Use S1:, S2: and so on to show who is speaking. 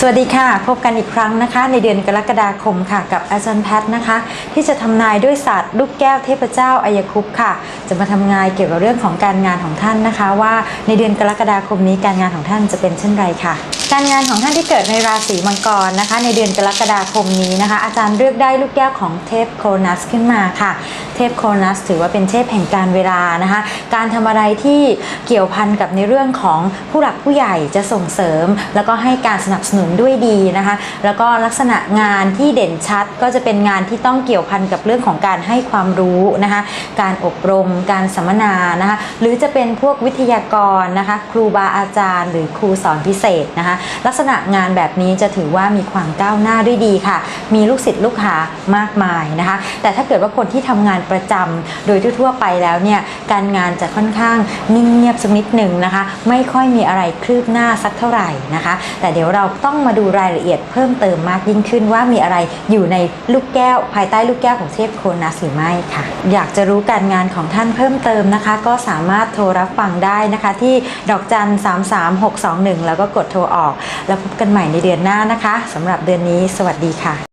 S1: สวัสดีค่ะ พบกันอีกครั้งนะคะ ในเดือนกรกฎาคมค่ะ กับอาจารย์แพทย์นะคะ ที่จะทำนายด้วยศาสตร์ลูกแก้วเทพเจ้าอายคุปต์ค่ะ จะมาทำงานเกี่ยวกับเรื่องของการงานของท่านนะคะ ว่าในเดือนกรกฎาคมนี้การงานของท่านจะเป็นเช่นไรค่ะ การงานของท่านที่เกิดในราศีมังกรนะคะ ในเดือนกรกฎาคมนี้นะคะ อาจารย์เลือกได้ลูกแก้วของเทพโครนัสขึ้นมาค่ะ เทพโครนัสถือว่าเป็นเทพแห่งการเวลานะคะ การทำอะไรที่เกี่ยวพันกับในเรื่องของผู้หลักผู้ใหญ่จะส่งเสริม แล้วก็ให้การสนับสนุนด้วยดีนะคะ แล้วก็ลักษณะงานที่เด่นชัดก็จะเป็นงานที่ต้องเกี่ยวพันกับเรื่องของการให้ความรู้นะคะ การอบรม การสัมมนานะคะ หรือจะเป็นพวกวิทยากรนะคะ ครูบาอาจารย์ หรือครูสอนพิเศษนะคะลักษณะงานแบบนี้จะถือว่ามีความก้าวหน้าด้วยดีค่ะ มีลูกศิษย์ลูกหามากมายนะคะ แต่ถ้าเกิดว่าคนที่ทำงานประจำโดยทั่วไปแล้วเนี่ยการงานจะค่อนข้างนิ่งเงียบสักนิดหนึ่งนะคะ ไม่ค่อยมีอะไรคืบหน้าสักเท่าไหร่นะคะ แต่เดี๋ยวเราต้องมาดูรายละเอียดเพิ่มเติมมากยิ่งขึ้นว่ามีอะไรอยู่ในลูกแก้ว ภายใต้ลูกแก้วของเทพโคนัสหรือไม่ค่ะ อยากจะรู้การงานของท่านเพิ่มเติมนะคะ ก็สามารถโทรรับฟังได้นะคะที่ดอกจัน 33621 แล้วก็กดโทรออก แล้วพบกันใหม่ในเดือนหน้านะคะสำหรับเดือนนี้ สวัสดีค่ะ